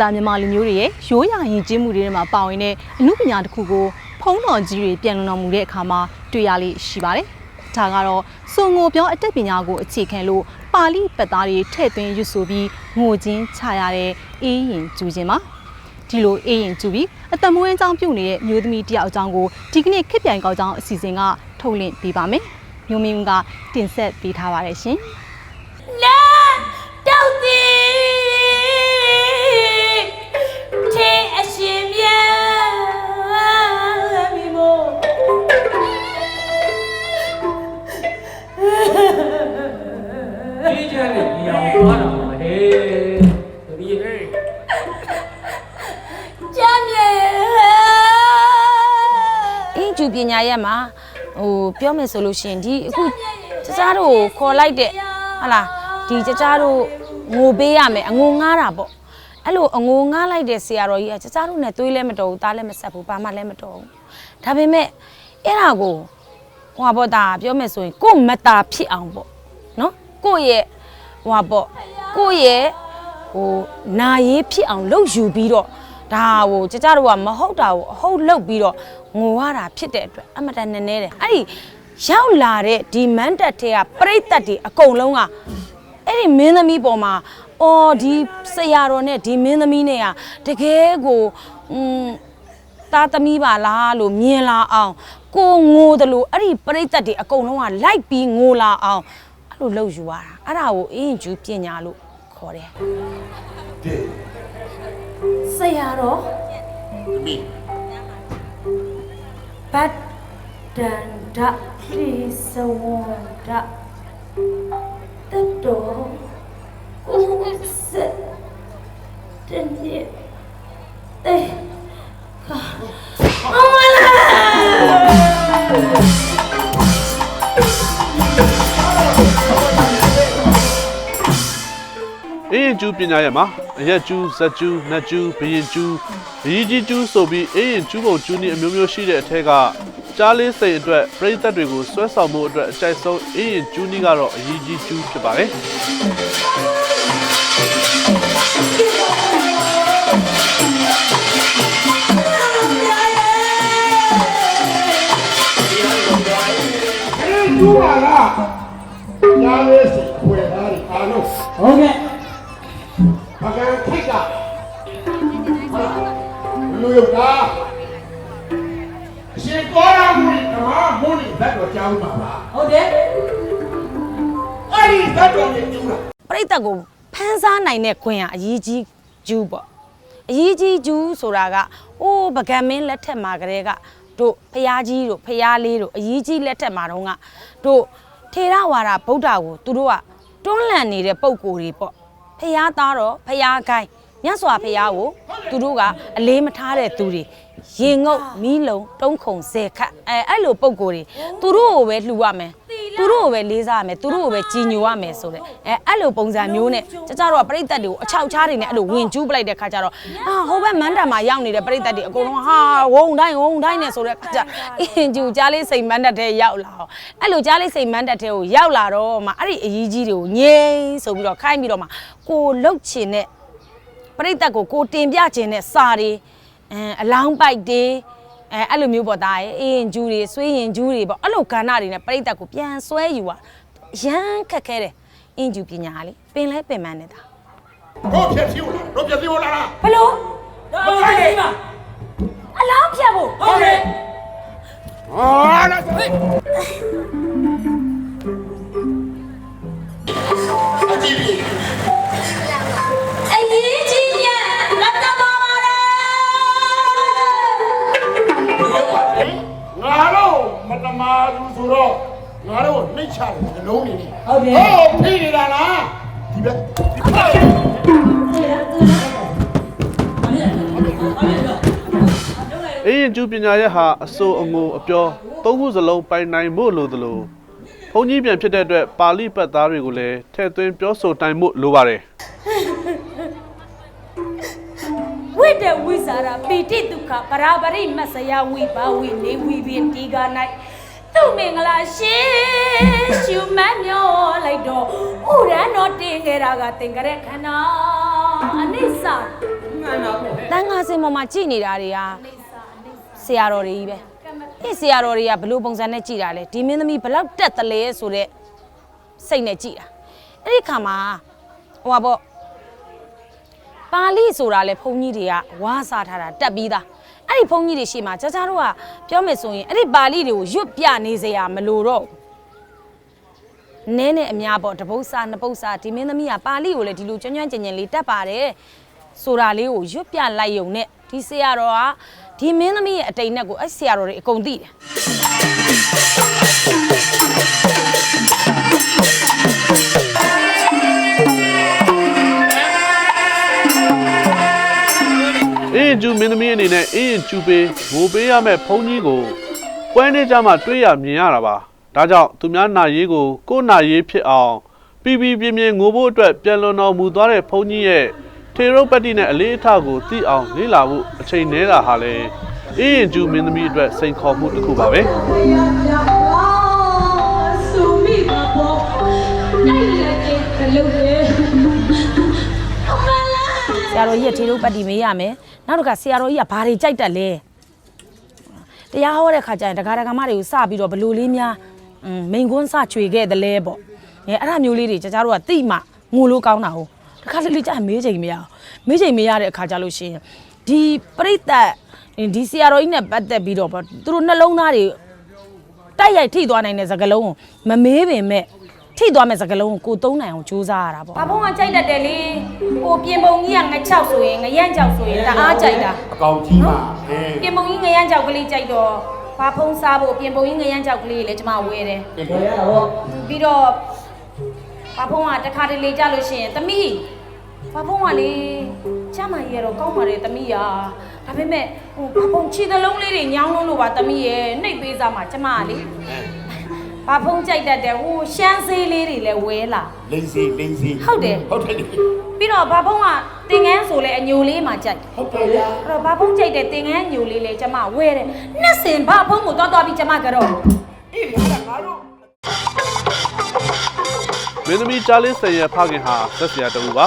တော်သားမြန်မာလူမျိုးတွေရဲ့ရိုးရာယဉ်ကျေးမှုတွေထဲမှာပါဝင်တဲ့အမှုပညာတစ်ခုကိုဖုံးတော်ကြီးတွေပြန်လုံတော်မူတဲ့အခါမှာတွေ့ရလိမ့်ရှိပါတယ်။ဒါကတော့စုံငိုပြောအတတ်ပညာကိုအခြေခံလို့ပါဠိပတ်သားတွေထည့်သွင်းရွတ်ဆိုပြီးငိုချင်းချရတဲ့အေးရင်ကျူခြင်းပါ။ဒီလိုအေးရင်ကျူပြီးအသက်မွေးအကြောင်းပြုနေတဲ့မျိုးသမီးတစ်ယောက်အကြောင်းကိုဒီကနေ့ခေတ်ပြိုင်ကောက်ကြောင်းအစီအစဉ်ကထုတ်လင့်ပေးပါမယ်။မျိုးမင်းကတင်ဆက်ပေးထားပါတယ်ရှင်။နာ ရက်မှာဟိုပြောမယ်ဆိုလို့ရှိရင်ဒီအခုကျကျားတို့ကိုခေါ်လိုက်တဲ့ဟာလားဒီကျကျားတို့ငိုပေးရမယ်အငိုငားတာပေါ့အဲ့လိုအငိုငားလိုက်တဲ့ဆရာတော်ကြီးကကျကျားတို့နဲ့သွေးလည်းမတော်ဘူးသားလည်းမဆက်ဘူးဘာမှလည်းမတော်ဘူးဒါပေမဲ့အဲ့ဒါကိုဟိုဟာပေါ့ဒါပြောမယ်ဆိုရင်ကို့မတာဖြစ်အောင်ပေါ့နော်ကို့ရဲ့ဟိုဟာပေါ့ကို့ရဲ့ဟိုနာရေးဖြစ်အောင်လှုပ်ယူပြီးတော့ဒါဟိုကျကျတို့ကမဟုတ်တာကိုအဟုတ်လှုပ်ပြီးတော့ ငိုရတာဖြစ်တဲ့အတွက်အမတန်နည်းနည်းတယ်အဲ့ဒီရောက်လာတဲ့ဒီမန်တက်တဲ့ကပြိတ်သက်တွေအကုန်လုံးကအဲ့ဒီမင်းသမီးပေါ်မှာအော်ဒီဆရာတော်နဲ့ဒီမင်းသမီးနဲ့ကတကယ်ကိုอืมသားသမီးပါလားလို့မြင်လာအောင်ကိုငိုတယ်လို့အဲ့ဒီပြိတ္တတွေအကုန်လုံးကလိုက်ပြီးငိုလာအောင်အဲ့လိုလှုပ်ယူရတာအဲ့ဒါကိုအင်းကျူပညာလို့ခေါ်တယ်ဆရာတော်သမီး ဘတ်ဒန္ဒပိစဝန္ဒတတော်ကိုစတနေ့တေခါအမလာအင်းရင် ကျူးပညာရဲ့မှာအရက်ကျူးဇက်ကျူးနတ်ကျူးဘရင်ကျူးဘရီကြီးကျူးဆိုပြီးအင်းရင်ကျူးပုံကျူးနည်းအမျိုးမျိုးရှိတဲ့အထက်ကကြားလေးစိန်အတွက်ပရိသတ်တွေကိုဆွဲဆောင်မှုအတွက်အကြိုက်ဆုံးအင်းရင်ကျူးနည်းကတော့အရေးကြီးကျူးဖြစ်ပါတယ်အဲကျူပါလားညာလေးစိတ်ခွေသားတွေအားလုံးဟုတ်ကဲ့ လူရုပ်သားအရှင်ကောရာမူဓမ္မမုန်းဘတ်တော်ကြောင်းပါလားဟုတ်တယ်အဲ့ဒီဘတ်တော်နဲ့ကျူတာပြိတ္တကိုဖန်းစားနိုင်တဲ့ခွင့်ကအရေးကြီးကျူးပေါ့အရေးကြီးကျူးဆိုတာကအိုးပကံမင်းလက်ထက်မှာကလေးကတို့ဖျားကြီးတို့ဖျားလေးတို့အရေးကြီးလက်ထက်မှာတော့ကတို့ထေရဝါဒဗုဒ္ဓကိုသူတို့ကတွန်းလှန်နေတဲ့ပုံကိုယ်တွေပေါ့ဖျားသားတော့ဖျားကိုင်း မြတ်စွာဘုရားကိုသူတို့ကအလေးမထားတဲ့သူတွေရေငုတ်မီးလုံးတုံးခုံဆယ်ခတ်အဲအဲ့လိုပုံကိုယ်တွေသူတို့ကိုပဲလှူရမယ်သူတို့ကိုပဲလေးစားရမယ်သူတို့ကိုပဲကြည်ညိုရမယ်ဆိုတဲ့အဲအဲ့လိုပုံစံမျိုးနဲ့ကြကြတော့ကပြိတ္တတွေကိုအချောက်ချားတွေနဲ့အဲ့လိုဝင်ကျူးပလိုက်တဲ့ခါကျတော့အာဟိုဘက်မန်းတံမှာရောက်နေတဲ့ပြိတ္တတွေအကုန်လုံးဟာဝုံတိုင်းဝုံတိုင်းနဲ့ဆိုတဲ့ခါကျအင်းကျူကြားလေးစိတ်မန်းတက်တဲ့ရောက်လာအောင်အဲ့လိုကြားလေးစိတ်မန်းတက်တဲ့ကိုရောက်လာတော့မှအဲ့ဒီအကြီးကြီးတွေကိုငြိမ်းဆိုပြီးတော့ခိုင်းပြီးတော့မှကိုလှုပ်ချင်တဲ့ ပရိသတ်ကိုကိုတင်ပြခြင်းနဲ့စာတွေအဲအလောင်းပိုက်တွေအဲအဲ့လိုမျိုးပေါ့ဒါရဲ့အေးရင်ကျူးတွေဆွေးရင်ကျူးတွေပေါ့အဲ့လိုကဏ္ဍတွေနဲ့ပရိသတ်ကိုပြန်ဆွဲယူอ่ะရမ်းခက်ခဲတယ်အင်ကျူပညာလေပင်လဲပင်ပန်းနေတာတို့ဖြစ်စီဦးလားတို့ဖြစ်စီဦးလားဘလို့ဟုတ်ကဲ့ဒီမှာအလောင်းဖြတ်ဖို့ဟုတ်ကဲ့ဟာလာစိတ်အကြည့်ပြီအရေး ငါတို့မတမာသူဆိုတော့ငါတို့နှိတ်ချတယ်နှလုံးနေနေဟုတ်တယ်ဟုတ်ဖိနေတာလားဒီဘက်ဒီဘက်အင်းရင်ကျူးပညာရဲ့ဟာအစိုးအငိုအပြောသုံးခုစလုံးပိုင်နိုင်ဖို့လိုသလိုဘုန်းကြီးပြန်ဖြစ်တဲ့အတွက်ပါဠိပတ်သားတွေကိုလည်းထည့်သွင်းပြောဆိုနိုင်မှုလိုပါတယ် ဝိတဝိဇာရာပိတိဒုက္ခပရာပရိမဆယဝိဘာဝိနေဝိပင်ဒီက၌သူမင်္ဂလာရှင်ရှုမတ်မျောလိုက်တော့ဥရန်တော်တင်ခဲ့တာကသင်္ကြရခန္ဓာအနိစ္စငါနာပေါ့တန်ခါစင်ပေါ်မှာကြည်နေတာတွေကဆရာတော်တွေကြီးပဲအဲ့ဆရာတော်တွေကဘလို့ပုံစံနဲ့ကြည်တာလဲဒီမင်းသမီးဘလောက်တက်တလဲဆိုတဲ့စိတ်နဲ့ကြည်တာအဲ့ဒီခါမှာဟိုပါပေါ့ ပါဠိဆိုတာလဲဘုန်းကြီးတွေကဝါစာထားတာတက်ပြီးသားအဲ့ဒီဘုန်းကြီးတွေရှေ့မှာကြာကြာတို့ကပြောမယ်ဆိုရင်အဲ့ဒီပါဠိတွေကိုရွတ်ပြနေစရာမလိုတော့ဘူးနည်းနဲ့အများပေါ့တပုတ်စာနှစ်ပုတ်စာဒီမင်းသမီးကပါဠိကိုလည်းဒီလိုကျွမ်းကျွမ်းကျင်ကျင်လေးတတ်ပါတယ်ဆိုတာလေးကိုရွတ်ပြလိုက်ယုံနဲ့ဒီဆရာတော်ကဒီမင်းသမီးရဲ့အတိတ်နဲ့ကိုအဲ့ဆရာတော်တွေအကုန်သိတယ် အင်းကျူမင်းသမီးအနေနဲ့အင်းကျူပေးငိုပေးရမဲ့ဘုန်းကြီးကိုပွဲနေကြမှာတွေးရမြင်ရတာပါဒါကြောင့်သူများနာရေးကိုကိုယ်နာရေးဖြစ်အောင်ပြပြပြင်းပြင်းငိုဖို့အတွက်ပြန်လွန်တော်မူသွားတဲ့ဘုန်းကြီးရဲ့ထေရုပတ္တိနဲ့အလေးအထားကိုသိအောင်လေ့လာဖို့အချိန်နှဲတာဟာလေအင်းကျူမင်းသမီးအတွက်စိန်ခေါ်မှုတစ်ခုပါပဲစုမိပါပေါ့အဲ့လက်ကဘလို့လဲအမလားဆရာတော်ကြီးကထေရုပ်ပတ်တီမေးရမယ် နောက်တစ်ခါဆရာတော်ကြီးကဘာတွေကြိုက်တတ်လဲတရားဟောတဲ့ခါကျရင်တရားဒဂမတွေကိုစပြီးတော့ဘလို့လေးများอืมမိန်ကွန်းစချွေခဲ့တယ်လဲပေါ့အဲအဲ့ဒါမျိုးလေးတွေကြကြတို့ကတိမှငိုလို့ကောင်းတာဟုတ်တခါလေးလေးကြာရင်မေးချိန်မရအောင်မေးချိန်မရတဲ့အခါကျလို့ရှိရင်ဒီပြိတ္တဒီဆရာတော်ကြီးနဲ့ပတ်သက်ပြီးတော့ပေါ့သူတို့နှလုံးသားတွေတိုက်ရိုက်ထိသွားနိုင်တဲ့စကလုံးကိုမမေးပင်မဲ့ ထိသွားမဲ့စကလုံးကိုကိုသုံးနိုင်အောင်ကြိုးစားရတာပေါ့ဘာဖုံးကကြိုက်တတ်တယ်လေဟိုပြင်ပုံကြီးကငချောက်ဆိုရင်ငရမ်းကြောက်ဆိုရင်တအားကြိုက်တာအကောင်ကြီးပါဟဲ့ပြင်ပုံကြီးငရမ်းကြောက်ကလေးကြိုက်တော့ဘာဖုံးစားဖို့ပြင်ပုံကြီးငရမ်းကြောက်ကလေးလေကျမဝဲတယ်ဘယ်ရတော့ပြီးတော့ဘာဖုံးကတခါတလေကြလို့ရှိရင်သမီးဘာဖုံးကလေချမ်းမကြီးရတော့ကောင်းပါတယ်သမီးရာဒါပေမဲ့ဟိုဘာဖုံးခြေသလုံးလေးတွေညောင်းလုံးလို့ပါသမီးရဲ့နှိပ်ပေးစားမှာကျမကလေ ဘာဖုံးကြိုက်တတ်တယ်ဟိုရှမ်းဆေးလေးတွေလည်းဝဲလာလိမ့်စီလိမ့်စီဟုတ်တယ်ဟုတ်တယ်ပြီးတော့ဘာဖုံးကတင်ငန်းဆိုလဲအညိုလေးမှကြိုက်ဟုတ်တယ်ဗျာအဲ့တော့ဘာဖုံးကြိုက်တဲ့တင်ငန်းညိုလေးလေကျမဝဲတယ်နှစ်စင်ဘာဖုံးကိုတွားတွားပြီးကျမကတော့အေးဟာငါတို့မင်းသမီးချားလေးဆယ်ရဲ့ဖခင်ဟာဆက်ဆရာတူပါ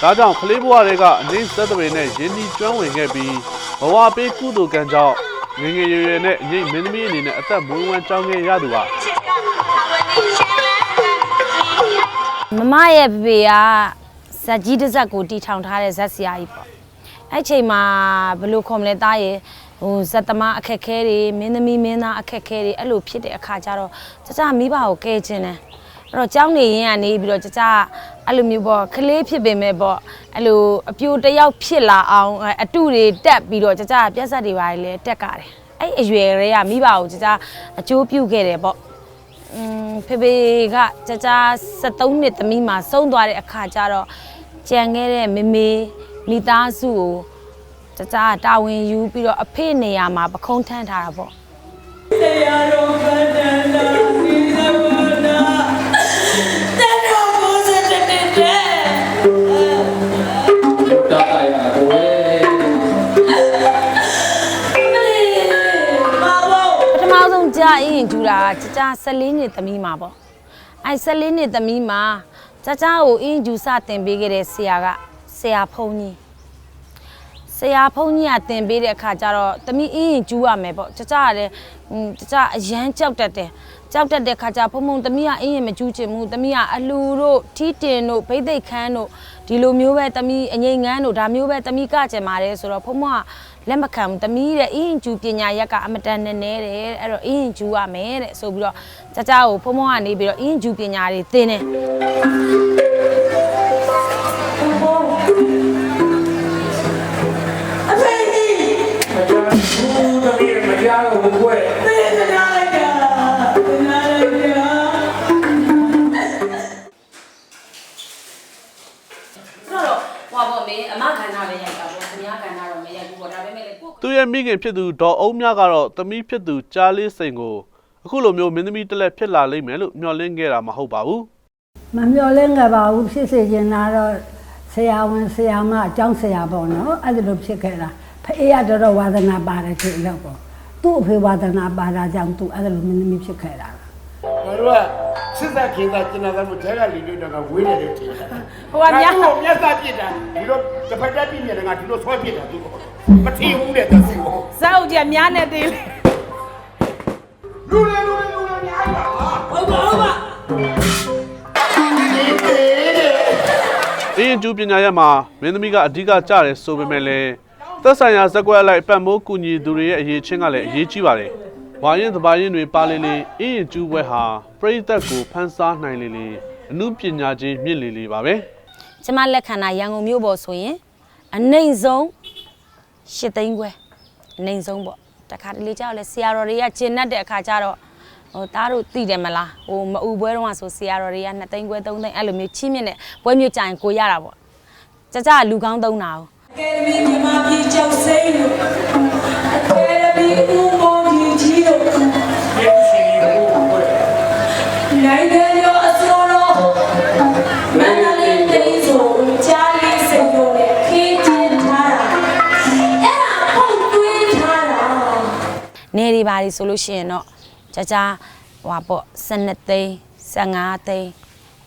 ဒါကြောင့်ကလေးဘဝတွေကအနှိမ့်သက်တွေနဲ့ရင်းနှီးကျွမ်းဝင်ခဲ့ပြီးဘဝပေးကုသိုလ်ကံကြောင့်ငယ်ငယ်ရွယ်ရွယ်နဲ့အငိမ့်မင်းသမီးအနေနဲ့အသက်မွေးဝမ်းကြောင်းခဲ့ရသူပါ မမရဲ့ဖေဖေကဇက်ကြီးတစ်ဇက်ကိုတီထောင်ထားတဲ့ဇက်ဆရာကြီးပေါ့အဲ့ချိန်မှာဘယ်လိုခေါ်မလဲတားရဲ့ဟိုဇက်သမားအခက်ခဲတွေမင်းသမီးမင်းသားအခက်ခဲတွေအဲ့လိုဖြစ်တဲ့အခါကျတော့ကြကြမိဘကိုကဲခြင်းတယ်အဲ့တော့ကြောင်းနေရင်ကနေပြီးတော့ကြကြအဲ့လိုမျိုးပေါ့ကလေးဖြစ်ပေမဲ့ပေါ့အဲ့လိုအပြိုတယောက်ဖြစ်လာအောင်အဲ့အတုတွေတက်ပြီးတော့ကြကြပြက်ဆက်တွေပါလေတက်ကြတယ်အဲ့အရွယ်တွေကမိဘကိုကြကြအကျိုးပြုခဲ့တယ်ပေါ့อืม ဖေဖေကကြကြ73နှစ်သမီးမှာဆုံးသွားတဲ့အခါကျတော့ကြံခဲ့တဲ့မေမေမိသားစုကိုကြကြတာဝန်ယူပြီးတော့အဖေနေရာမှာပခုံးထမ်းထားတာပေါ့တာ ကြာအင်းကျူတာကြကြ14နှစ်သမီးမှာပေါ့အဲ14နှစ်သမီးမှာကြကြကိုအင်းကျူစတင်ပေးခဲ့တဲ့ဆရာကဆရာဖုန်းကြီးဆရာဖုန်းကြီးကတင်ပေးတဲ့အခါကျတော့သမီးအင်းကျူရမယ်ပေါ့ကြကြကလည်းอืมကြကြအရန်ကြောက်တတ်တယ်ကြောက်တတ်တဲ့ခါကျဖုံဖုံသမီးကအင်းရင်မကျူးချင်ဘူးသမီးကအလှူတို့ထီးတင်တို့ဗိသိက်ခန်းတို့ ဒီလိုမျိုးပဲသမီးအငိမ့်ငန်းတို့ဒါမျိုးပဲသမီးကကြင်ပါတယ်ဆိုတော့ဖုံဖုံကလက်မခံဘူးသမီးတဲ့အင်းကျူပညာရက်ကအမတန်နဲ့နဲတယ်အဲ့တော့အင်းကျူရမယ်တဲ့ဆိုပြီးတော့ကြကြကိုဖုံဖုံကနေပြီးတော့အင်းကျူပညာတွေသင်တယ်ဘူးတမီးမကြားတော့ဘူးကွယ် ခင်ဖြစ်သူဒေါ်အုံးမြကတော့သမီးဖြစ်သူကြားလေးစိန်ကိုအခုလိုမျိုးမင်းသမီးတစ်လက်ဖြစ်လာလိမ့်မယ်လို့မျှော်လင့်ခဲ့တာမဟုတ်ပါဘူးမမျော်လင့်ကြပါဘူးဖြစ်စေချင်တာတော့ဆရာဝန်ဆရာမအကြောင်းဆရာပေါ့နော်အဲ့ဒါလိုဖြစ်ခဲ့တာဖေးရတော့တော့ဝါသနာပါတယ်ခေလောက်ပေါ့သူ့အဖေဝါသနာပါတာကြောင့်သူအဲ့ဒါလိုမင်းသမီးဖြစ်ခဲ့တာငါတို့တို့ကစစ်သက်ခင်သာကျင်နာသမှုထဲကလီတွေတော့ဝေးနေတယ်ထင်တယ်ဟိုကများငါတို့မျက်စာပြစ်တာဒီလိုတစ်ဖက်တက်ပြစ်နေတယ်ငါဒီလိုဆွဲပြစ်တာသူမထီဘူးတဲ့သူစီကို ဇက်အုပ်ကြီးကများနေသေးလေလူလေလူလေလူလေများပါဟုတ်ပါဟုတ်ပါဒီပေတဲ့အင်းကျူးပညာရပ်မှာမင်းသမီးကအဓိကကြတယ်ဆိုပေမဲ့လည်းသက်ဆိုင်ရာဇက်ကွက်အလိုက်ပတ်မိုးကူညီသူတွေရဲ့အရေးချင်းကလည်းအရေးကြီးပါတယ်။ဝါရင်သဘာရင်တွေပါလေလေအင်းကျူးပွဲဟာပြိသက်ကိုဖန်ဆားနိုင်လေလေအမှုပညာချင်းမြင့်လေလေပါပဲ။ကျမလက်ခံတာရန်ကုန်မြို့ပေါ်ဆိုရင်အနိုင်ဆုံးရှစ်သိန်းခွဲ အနိုင်ဆုံးပေါ့တခါတလေကြောက်လဲဆရာတော်တွေကကျင်납တဲ့အခါကျတော့ဟိုသားတို့သိတယ်မလားဟိုမအူပွဲတော့ဆိုဆရာတော်တွေက2သိန်းခွဲ3သိန်းအဲ့လိုမျိုးချင်းမြင့်တဲ့ပွဲမျိုးကြရင်ကိုရတာပေါ့ကြကြလူကောင်းသုံးတာ哦အကယ်ဒမီမြန်မာပြည်ကျောက်စိမ်းတို့အကယ်ဒမီဦးမောင်ကြီးကြီးတို့ နေရီပါရီဆိုလို့ရှိရင်တော့ကြကြဟွာပေါ့12သိန်း15သိန်း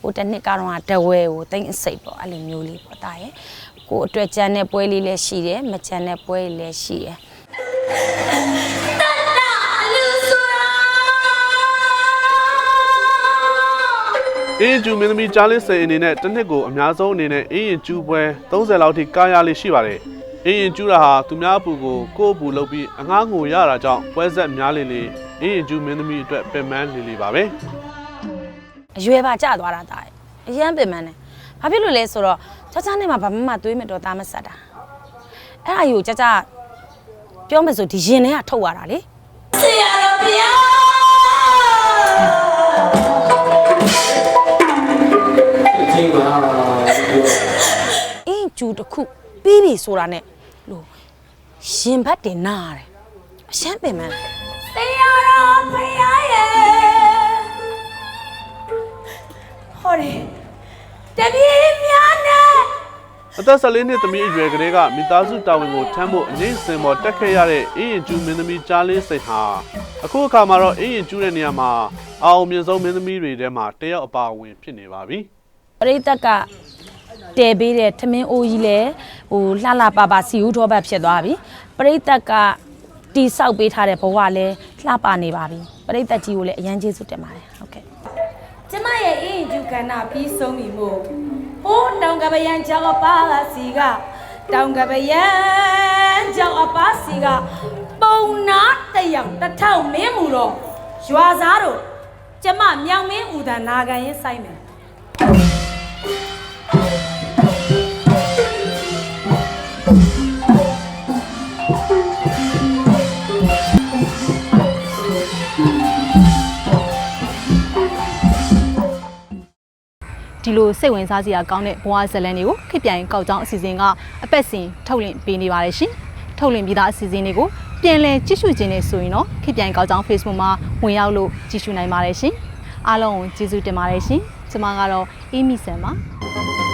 ဟိုတစ်နှစ်ကတော့တဝဲကိုသိန်းအစိတ်ပေါ့အဲ့လိုမျိုးလေးပေါ့တာရဲ့ကိုအတွက်ကြမ်းတဲ့ပွဲလေးလည်းရှိတယ်မကြမ်းတဲ့ပွဲလေးလည်းရှိတယ်အင်းကျူမင်းသမီးကြားလေးစိန်အနေနဲ့တစ်နှစ်ကိုအများဆုံးအနေနဲ့အင်းရင်ကျူးပွဲ30လောက်ထိကားရလေးရှိပါတယ်။ အင်းရင်ကျူးတာဟာသူများအပူကိုကိုယ့်အပူလုပ်ပြီးအငားငိုရတာကြောင့်ပွဲဆက်များလေလေအင်းရင်ကျူးမင်းသမီးအတွက်ပင်ပန်းလေလေပါပဲ။အရွယ်ပါကျသွားတာတာရဲ့အရန်ပင်ပန်းတယ်ဘာဖြစ်လို့လဲဆိုတော့ကြကြနဲ့မှဘာမှမသွေးမတော်သားမဆက်တာအဲ့ဒါယူကြကြပြောမယ်ဆိုဒီရင်ထဲကထုတ်ရတာလေဆရာတော်ဘုရားချင်းပါပြောအင်းကျူတစ်ခုပြီးပြီဆိုတာနဲ့ လို့ရင်ဘတ်တင်နာရတယ်အရှမ်းပင်ပန်းတယ်ဆရာတော်ဘုရားရဲ့ဟောဒီတပည့်များနဲ့အသက်14နှစ်သမီးအရွယ်ကလေးကမိသားစုတာဝန်ကိုထမ်းဖို့အငိမ့်စင်ပေါ်တက်ခဲ့ရတဲ့အင်းရင်ကျူးမင်းသမီးကြားလေးစိန်ဟာအခုအခါမှာတော့အင်းရင်ကျူးတဲ့နေရာမှာအာအောင်မြင်ဆုံးမင်းသမီးတွေထဲမှာတယောက်အပါအဝင်ဖြစ်နေပါပြီ။ပရိသတ်က တဲပေးတဲ့ထမင်းအိုးကြီးလဲဟိုလှလှပပစီဦးထောပတ်ဖြစ်သွားပြီပရိသတ်ကတီဆောက်ပေးထားတဲ့ဘဝလဲလှပနေပါပြီပရိသတ်ကြီးကိုလည်းအရန်ကျေးဇူးတင်ပါတယ်ဟုတ်ကဲ့ကျမရဲ့အင်းကျူကဏ္ဍပြီးဆုံးပြီမို့ဟိုးတောင်ကပယံကြောက်အပါလာစီကတောင်ကပယံကြောက်အပါစီကပုံနာတစ်ယောက်တစ်ထောင်မင်းမူတော့ရွာသားတို့ကျမမြောင်မင်းဦးတန်နာခံရင်ဆိုင်မယ် ဒီလိုစိတ်ဝင်စားစရာကောင်းတဲ့ဘဝဇတ်လန်တွေကိုခေတ်ပြိုင်ကောက်ကြောင်းအစီအစဉ်ကအပတ်စဉ်ထုတ်လွှင့်ပေးနေပါတယ်ရှင်။ထုတ်လွှင့်ပြီးသားအစီအစဉ်တွေကိုပြန်လည်ကြည့်ရှုခြင်းနဲ့ဆိုရင်တော့ခေတ်ပြိုင်ကောက်ကြောင်း Facebook မှာဝင်ရောက်လို့ကြည့်ရှုနိုင်ပါတယ်ရှင်။အားလုံးကိုကျေးဇူးတင်ပါတယ်ရှင်။ကျွန်မကတော့အေးမီဆန်ပါ။